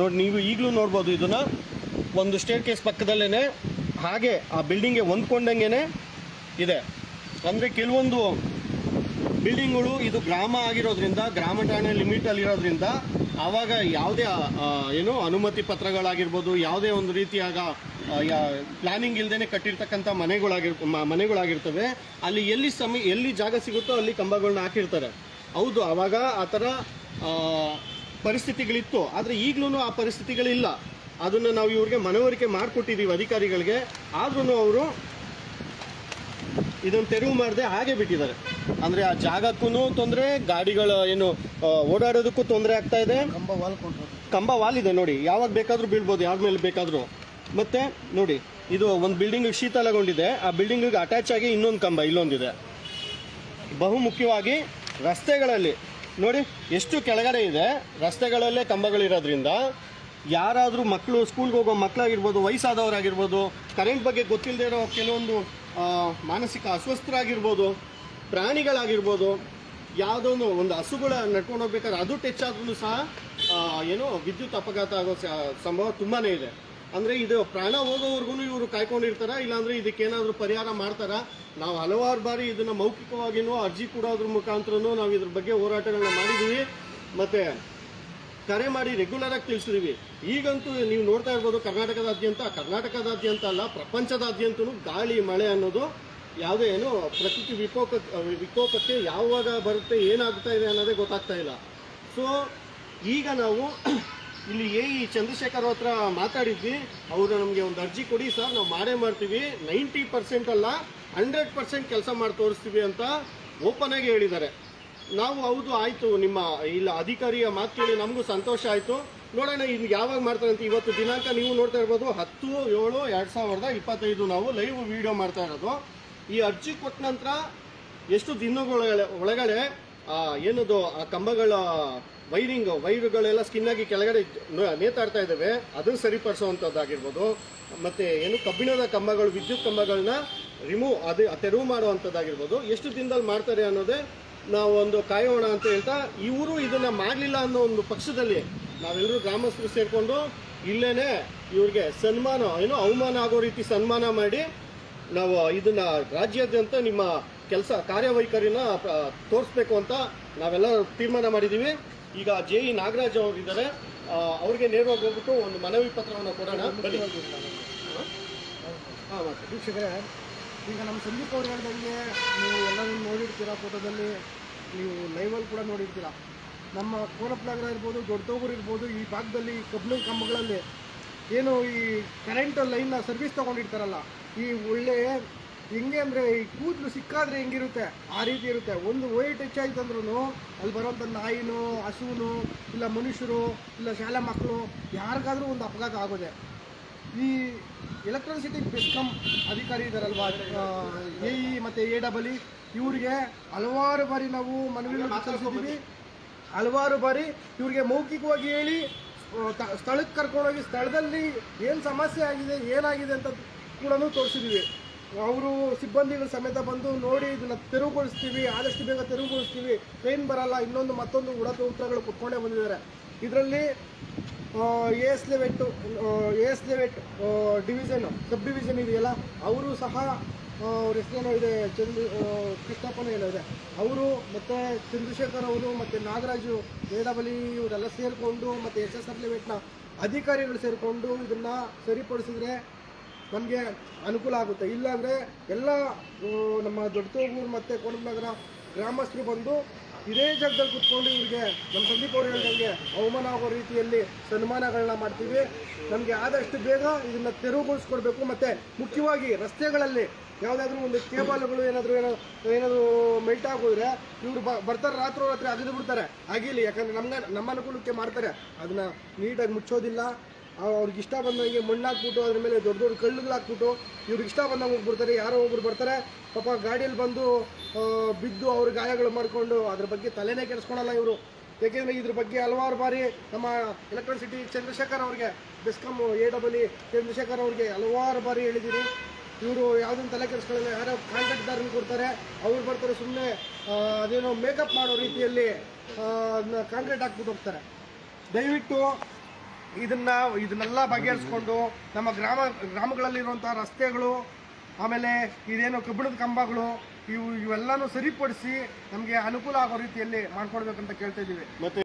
ನೋಡಿ, ನೀವು ಈಗಲೂ ನೋಡ್ಬೋದು ಇದನ್ನ. ಒಂದು ಸ್ಟೇಟ್ ಕೇಸ್ ಪಕ್ಕದಲ್ಲೇ ಹಾಗೆ ಆ ಬಿಲ್ಡಿಂಗ್ಗೆ ಹೊಂದ್ಕೊಂಡಂಗೆ ಇದೆ. ಅಂದರೆ ಕೆಲವೊಂದು ಬಿಲ್ಡಿಂಗ್ಗಳು ಇದು ಗ್ರಾಮ ಆಗಿರೋದ್ರಿಂದ, ಗ್ರಾಮ ಠಾಣೆ ಲಿಮಿಟಲ್ಲಿರೋದ್ರಿಂದ ಆವಾಗ ಯಾವುದೇ ಏನು ಅನುಮತಿ ಪತ್ರಗಳಾಗಿರ್ಬೋದು, ಯಾವುದೇ ಒಂದು ರೀತಿಯಾಗ ಪ್ಲಾನಿಂಗ್ ಇಲ್ಲದೇ ಕಟ್ಟಿರ್ತಕ್ಕಂಥ ಮನೆಗಳಾಗಿರ್ ಮನೆಗಳಾಗಿರ್ತವೆ. ಅಲ್ಲಿ ಎಲ್ಲಿ ಸಮಿ, ಎಲ್ಲಿ ಜಾಗ ಸಿಗುತ್ತೋ ಅಲ್ಲಿ ಕಂಬಗಳನ್ನ ಹಾಕಿರ್ತಾರೆ. ಹೌದು, ಆವಾಗ ಆ ಥರ ಪರಿಸ್ಥಿತಿಗಳಿತ್ತು. ಆದರೆ ಈಗಲೂ ಆ ಪರಿಸ್ಥಿತಿಗಳಿಲ್ಲ. ಅದನ್ನು ನಾವು ಇವ್ರಿಗೆ ಮನವರಿಕೆ ಮಾಡಿಕೊಟ್ಟಿದ್ದೀವಿ ಅಧಿಕಾರಿಗಳಿಗೆ. ಆದ್ರೂ ಅವರು ಇದನ್ನು ತೆರವು ಮಾಡದೆ ಹಾಗೆ ಬಿಟ್ಟಿದ್ದಾರೆ. ಅಂದರೆ ಆ ಜಾಗಕ್ಕೂ ತೊಂದರೆ ಗಾಡಿಗಳ ಏನು ಓಡಾಡೋದಕ್ಕೂ ತೊಂದರೆ ಆಗ್ತಾ ಇದೆ. ಕಂಬ ವಾಲ್ ಕಂಬ ವಾಲ್ ಇದೆ ನೋಡಿ. ಯಾವಾಗ ಬೇಕಾದರೂ ಬೀಳ್ಬೋದು ಯಾರ ಮೇಲೆ ಬೇಕಾದರೂ. ಮತ್ತೆ ನೋಡಿ ಇದು ಒಂದು ಬಿಲ್ಡಿಂಗ್ ಶೀತಲಗೊಂಡಿದೆ. ಆ ಬಿಲ್ಡಿಂಗಿಗೆ ಅಟ್ಯಾಚ್ ಆಗಿ ಇನ್ನೊಂದು ಕಂಬ ಇಲ್ಲೊಂದಿದೆ. ಬಹುಮುಖ್ಯವಾಗಿ ರಸ್ತೆಗಳಲ್ಲಿ ನೋಡಿ, ಎಷ್ಟು ಕೆಳಗಡೆ ಇದೆ, ರಸ್ತೆಗಳಲ್ಲೇ ಕಂಬಗಳಿರೋದ್ರಿಂದ ಯಾರಾದರೂ ಮಕ್ಕಳು ಸ್ಕೂಲ್ಗೆ ಹೋಗೋ ಮಕ್ಕಳಾಗಿರ್ಬೋದು ವಯಸ್ಸಾದವರಾಗಿರ್ಬೋದು ಕರೆಂಟ್ ಬಗ್ಗೆ ಗೊತ್ತಿಲ್ಲದೆ ಇರೋ ಕೆಲವೊಂದು ಮಾನಸಿಕ ಅಸ್ವಸ್ಥರಾಗಿರ್ಬೋದು, ಪ್ರಾಣಿಗಳಾಗಿರ್ಬೋದು, ಯಾವುದೋ ಒಂದು ಒಂದು ಹಸುಗಳ ನಡ್ಕೊಂಡು ಹೋಗ್ಬೇಕಾದ್ರೆ ಅದು ಟಚ್ ಆದ್ರೂ ಸಹ ಏನು ವಿದ್ಯುತ್ ಅಪಘಾತ ಆಗೋ ಸಂಭವ ತುಂಬಾ ಇದೆ. ಅಂದರೆ ಇದು ಪ್ರಾಣ ಹೋಗೋವರೆಗೂ ಇವರು ಕಾಯ್ಕೊಂಡಿರ್ತಾರ, ಇಲ್ಲಾಂದ್ರೆ ಇದಕ್ಕೇನಾದರೂ ಪರಿಹಾರ ಮಾಡ್ತಾರ. ನಾವು ಹಲವಾರು ಬಾರಿ ಇದನ್ನ ಮೌಖಿಕವಾಗಿನೂ ಅರ್ಜಿ ಕೂಡ ಅದ್ರ ಮುಖಾಂತರನೂ ನಾವು ಇದ್ರ ಬಗ್ಗೆ ಹೋರಾಟಗಳನ್ನ ಮಾಡಿದ್ದೀವಿ ಮತ್ತೆ ಕರೆ ಮಾಡಿ ರೆಗ್ಯುಲರ್ ಆಗಿ ತಿಳಿಸಿದೀವಿ. ಈಗಂತೂ ನೀವು ನೋಡ್ತಾ ಇರ್ಬೋದು, ಕರ್ನಾಟಕದಾದ್ಯಂತ ಕರ್ನಾಟಕದಾದ್ಯಂತ ಅಲ್ಲ, ಪ್ರಪಂಚದಾದ್ಯಂತನೂ ಗಾಳಿ, ಮಳೆ ಅನ್ನೋದು ಯಾವುದೇ ಏನು ಪ್ರಕೃತಿ ವಿಕೋಪ, ವಿಕೋಪಕ್ಕೆ ಯಾವಾಗ ಬರುತ್ತೆ, ಏನಾಗ್ತಾ ಇದೆ ಅನ್ನೋದೇ ಗೊತ್ತಾಗ್ತಾ ಇಲ್ಲ. ಸೊ ಈಗ ನಾವು ಇಲ್ಲಿ ಎ ಇ ಚಂದ್ರಶೇಖರ್ ಹತ್ರ ಮಾತಾಡಿದ್ವಿ. ಅವರು ನಮಗೆ ಒಂದು ಅರ್ಜಿ ಕೊಡಿ ಸರ್, ನಾವು ಮಾಡೇ ಮಾಡ್ತೀವಿ. ನೈಂಟಿ ಪರ್ಸೆಂಟ್ ಅಲ್ಲ, ಹಂಡ್ರೆಡ್ ಪರ್ಸೆಂಟ್ ಕೆಲಸ ಮಾಡಿ ತೋರಿಸ್ತೀವಿ ಅಂತ ಓಪನ್ ಆಗಿ ಹೇಳಿದ್ದಾರೆ. ನಾವು ಹೌದು, ಆಯಿತು, ನಿಮ್ಮ ಇಲ್ಲ ಅಧಿಕಾರಿಯ ಮಾತು ಕೇಳಿ ನಮಗೂ ಸಂತೋಷ ಆಯಿತು. ನೋಡೋಣ ಇದು ಯಾವಾಗ ಮಾಡ್ತಾರೆ ಅಂತ. ಇವತ್ತು ದಿನಾಂಕ ನೀವು ನೋಡ್ತಾ ಇರ್ಬೋದು, ಹತ್ತು, ಏಳು, ಎರಡು ಸಾವಿರದ ಇಪ್ಪತ್ತೈದು ನಾವು ಲೈವ್ ವಿಡಿಯೋ ಮಾಡ್ತಾ ಇರೋದು. ಈ ಅರ್ಜಿ ಕೊಟ್ಟ ನಂತರ ಎಷ್ಟು ದಿನಗಳ ಒಳಗಡೆ ಏನದು, ಆ ಕಂಬಗಳ ವೈರಿಂಗ್, ವೈರುಗಳೆಲ್ಲ ಸ್ಕಿನ್ ಆಗಿ ಕೆಳಗಡೆ ನೇತಾಡ್ತಾ ಇದ್ದಾವೆ ಅದನ್ನು ಸರಿಪಡಿಸುವಂಥದ್ದಾಗಿರ್ಬೋದು ಮತ್ತೆ ಏನು ಕಬ್ಬಿಣದ ಕಂಬಗಳು, ವಿದ್ಯುತ್ ಕಂಬಗಳನ್ನ ರಿಮೂವ್ ಅದು ತೆರವು ಮಾಡುವಂಥದ್ದಾಗಿರ್ಬೋದು ಎಷ್ಟು ದಿನದಲ್ಲಿ ಮಾಡ್ತಾರೆ ಅನ್ನೋದೇ ನಾವು ಒಂದು ಕಾಯೋಣ ಅಂತ ಹೇಳ್ತಾ ಇವರು ಇದನ್ನು ಮಾಡಲಿಲ್ಲ ಅನ್ನೋ ಒಂದು ಪಕ್ಷದಲ್ಲಿ ನಾವೆಲ್ಲರೂ ಗ್ರಾಮಸ್ಥರು ಸೇರಿಕೊಂಡು ಇಲ್ಲೇ ಇವ್ರಿಗೆ ಸನ್ಮಾನ, ಏನು ಅವಮಾನ ಆಗೋ ರೀತಿ ಸನ್ಮಾನ ಮಾಡಿ ನಾವು ಇದನ್ನು ರಾಜ್ಯಾದ್ಯಂತ ನಿಮ್ಮ ಕೆಲಸ ಕಾರ್ಯವೈಖರಿನ ತೋರಿಸ್ಬೇಕು ಅಂತ ನಾವೆಲ್ಲ ತೀರ್ಮಾನ ಮಾಡಿದ್ದೀವಿ ಈಗ ಜೆ ಇ ನಾಗರಾಜ್ ಅವರಿದ್ದಾರೆ ಅವ್ರಿಗೆ ನೇರವಾಗಿ ಹೋಗ್ಬಿಟ್ಟು ಒಂದು ಮನವಿ ಪತ್ರವನ್ನು ಕೊಡೋಣ. ಬನ್ನಿ. ಹಾಂ ವೀಕ್ಷಕರೇ, ಈಗ ನಮ್ಮ ಸಂದೀಪ್ ಅವ್ರು ಹೇಳ್ದಂಗೆ ನೀವು ಎಲ್ಲರೂ ನೋಡಿರ್ತೀರ ಫೋಟೋದಲ್ಲಿ. ನೀವು ಲೈವಲ್ಲಿ ಕೂಡ ನೋಡಿರ್ತೀರ. ನಮ್ಮ ಕೋರಪ್ನಗರ ಇರ್ಬೋದು ದೊಡ್ಡದೋಗೂರು ಇರ್ಬೋದು, ಈ ಭಾಗದಲ್ಲಿ ಕಬ್ಬಿಣ ಕಂಬಗಳಲ್ಲಿ ಏನು ಈ ಕರೆಂಟ್ ಲೈನ್ನ ಸರ್ವಿಸ್ ತೊಗೊಂಡಿರ್ತಾರಲ್ಲ. ಈ ಒಳ್ಳೆ ಹೆಂಗೆ ಅಂದರೆ ಈ ಕೂದಲು ಸಿಕ್ಕಾದ್ರೆ ಹೆಂಗಿರುತ್ತೆ? ಆ ರೀತಿ ಇರುತ್ತೆ. ಒಂದು ವೈಟ್ ಟಚ್ ಆಯ್ತು ಅಂದ್ರೂ ಅಲ್ಲಿ ಬರೋಂಥ ನಾಯಿನೋ, ಹಸುನು, ಇಲ್ಲ ಮನುಷ್ಯರು, ಇಲ್ಲ ಶಾಲಾ ಮಕ್ಕಳು, ಯಾರಿಗಾದ್ರೂ ಒಂದು ಅಪಘಾತ ಆಗೋದೆ. ಈ ಎಲೆಕ್ಟ್ರಿಸಿಟಿ ಬೆಸ್ಕಮ್ ಅಧಿಕಾರಿ ಇದ್ದಾರಲ್ವಾ ಎ ಇ ಮತ್ತು ಎ ಡಬಲ್ ಇ ಇವರಿಗೆ ಹಲವಾರು ಬಾರಿ ನಾವು ಮನವಿ ಸಲ್ಲಿಸಿದ್ದೀವಿ. ಹಲವಾರು ಬಾರಿ ಇವರಿಗೆ ಮೌಖಿಕವಾಗಿ ಹೇಳಿ ಸ್ಥಳಕ್ಕೆ ಕರ್ಕೊಂಡೋಗಿ ಸ್ಥಳದಲ್ಲಿ ಏನು ಸಮಸ್ಯೆ ಆಗಿದೆ, ಏನಾಗಿದೆ ಅಂತ ಕೂಡ ತೋರಿಸಿದ್ದೀವಿ. ಅವರು ಸಿಬ್ಬಂದಿಗಳು ಸಮೇತ ಬಂದು ನೋಡಿ ಇದನ್ನ ತೆರವುಗೊಳಿಸ್ತೀವಿ, ಆದಷ್ಟು ಬೇಗ ತೆರವುಗೊಳಿಸ್ತೀವಿ. ಟ್ರೈನ್ ಬರಲ್ಲ, ಇನ್ನೊಂದು ಮತ್ತೊಂದು ಉಡತ ಉತ್ತರಗಳು ಕೊಟ್ಕೊಂಡೇ ಬಂದಿದ್ದಾರೆ. ಇದರಲ್ಲಿ A S level A S level division sub division ಇದೆಯಲ್ಲ, ಅವರು ಸಹ ಅವ್ರ ಹೆಸರೇನೋ ಇದೆ ಚಂದ್ರ ಕೃಷ್ಣಪ್ಪನ ಏನೋ ಇದೆ. ಅವರು ಮತ್ತು ಚಂದ್ರಶೇಖರ್ ಅವರು ಮತ್ತು ನಾಗರಾಜು ವೇದಾವಲಿ ಇವರೆಲ್ಲ ಸೇರಿಕೊಂಡು ಮತ್ತು ಎಸ್ ಎಸ್ ಆರ್ ಲೆವೆಟ್ನ ಅಧಿಕಾರಿಗಳು ಸೇರಿಕೊಂಡು ಇದನ್ನು ಸರಿಪಡಿಸಿದ್ರೆ ನಮಗೆ ಅನುಕೂಲ ಆಗುತ್ತೆ. ಇಲ್ಲಾಂದರೆ ಎಲ್ಲ ನಮ್ಮ ದೊಡ್ಡತೂಗೂರು ಮತ್ತು ಕೋಟನಗರ ಗ್ರಾಮಸ್ಥರು ಬಂದು ಇದೇ ಜಾಗದಲ್ಲಿ ಕುತ್ಕೊಂಡು ಇವ್ರಿಗೆ ನಮ್ಮ ಸಂದೀಪ್ ಅವರು ಹೇಳ್ದಂಗೆ ಅವಮಾನ ಆಗೋ ರೀತಿಯಲ್ಲಿ ಸನ್ಮಾನಗಳನ್ನ ಮಾಡ್ತೀವಿ. ನಮಗೆ ಆದಷ್ಟು ಬೇಗ ಇದನ್ನು ತೆರವುಗೊಳಿಸ್ಕೊಡ್ಬೇಕು. ಮತ್ತು ಮುಖ್ಯವಾಗಿ ರಸ್ತೆಗಳಲ್ಲಿ ಯಾವುದಾದ್ರೂ ಒಂದು ಕೇಬಲ್ಗಳು ಏನಾದರೂ ಏನೋ, ಏನಾದರೂ ಮೆಲ್ಟ್ ಆಗೋದ್ರೆ ಇವರು ಬ, ಬರ್ತಾರೆ. ರಾತ್ರಿ ರಾತ್ರಿ ಅಗದು ಬಿಡ್ತಾರೆ. ಆಗಿಲ್ಲ. ಯಾಕಂದರೆ ನಮ್ಗೆ ನಮ್ಮ ಅನುಕೂಲಕ್ಕೆ ಮಾಡ್ತಾರೆ. ಅದನ್ನು ನೀಟಾಗಿ ಮುಚ್ಚೋದಿಲ್ಲ. ಅವ್ರಿಗೆ ಇಷ್ಟ ಬಂದಂಗೆ ಮಣ್ಣು ಹಾಕ್ಬಿಟ್ಟು ಅದ್ರ ಮೇಲೆ ದೊಡ್ಡ ದೊಡ್ಡ ಕಲ್ಲುಗಳು ಹಾಕ್ಬಿಟ್ಟು ಇವ್ರಿಗೆ ಇಷ್ಟ ಬಂದಂಗೆ ಹೋಗ್ಬಿಡ್ತಾರೆ. ಯಾರೋ ಒಬ್ರು ಬರ್ತಾರೆ, ಪಾಪ ಗಾಡಿಯಲ್ಲಿ ಬಂದು ಬಿದ್ದು ಅವ್ರ ಗಾಯಗಳು ಮಾಡಿಕೊಂಡು ಅದ್ರ ಬಗ್ಗೆ ತಲೆನೇ ಕೆಡಿಸ್ಕೊಳಲ್ಲ ಇವರು. ಏಕೆಂದರೆ ಇದ್ರ ಬಗ್ಗೆ ಹಲವಾರು ಬಾರಿ ನಮ್ಮ ಎಲೆಕ್ಟ್ರಿಸಿಟಿ ಚಂದ್ರಶೇಖರ್ ಅವ್ರಿಗೆ ಬೆಸ್ಕಾಮ್ ಎ ಡಬಲ್ ಚಂದ್ರಶೇಖರ್ ಅವ್ರಿಗೆ ಹಲವಾರು ಬಾರಿ ಹೇಳಿದ್ದೀನಿ ಇವರು ಯಾವುದನ್ನು ತಲೆ ಕೆಡಿಸ್ಕೊಳ್ಳಲ್ಲ, ಯಾರೋ ಕಾಂಟ್ರಾಕ್ಟ್ದಾರನ್ನು ಕೊಡ್ತಾರೆ. ಅವ್ರು ಬರ್ತಾರೆ ಸುಮ್ಮನೆ ಅದೇನೋ ಮೇಕಪ್ ಮಾಡೋ ರೀತಿಯಲ್ಲಿ ಕಾಂಕ್ರೀಟ್ ಹಾಕ್ಬಿಟ್ಟು ಹೋಗ್ತಾರೆ. ದಯವಿಟ್ಟು ಇದನ್ನ ಇದನ್ನೆಲ್ಲ ಬಗೆಹರಿಸ್ಕೊಂಡು ನಮ್ಮ ಗ್ರಾಮ, ಗ್ರಾಮಗಳಲ್ಲಿರುವಂತಹ ರಸ್ತೆಗಳು, ಆಮೇಲೆ ಇದೇನು ಕಬ್ಬಿಣದ ಕಂಬಗಳು, ಇವು ಇವೆಲ್ಲನೂ ಸರಿಪಡಿಸಿ ನಮಗೆ ಅನುಕೂಲ ಆಗೋ ರೀತಿಯಲ್ಲಿ ಮಾಡ್ಕೊಡ್ಬೇಕಂತ ಕೇಳ್ತಾ ಇದ್ದೀವಿ.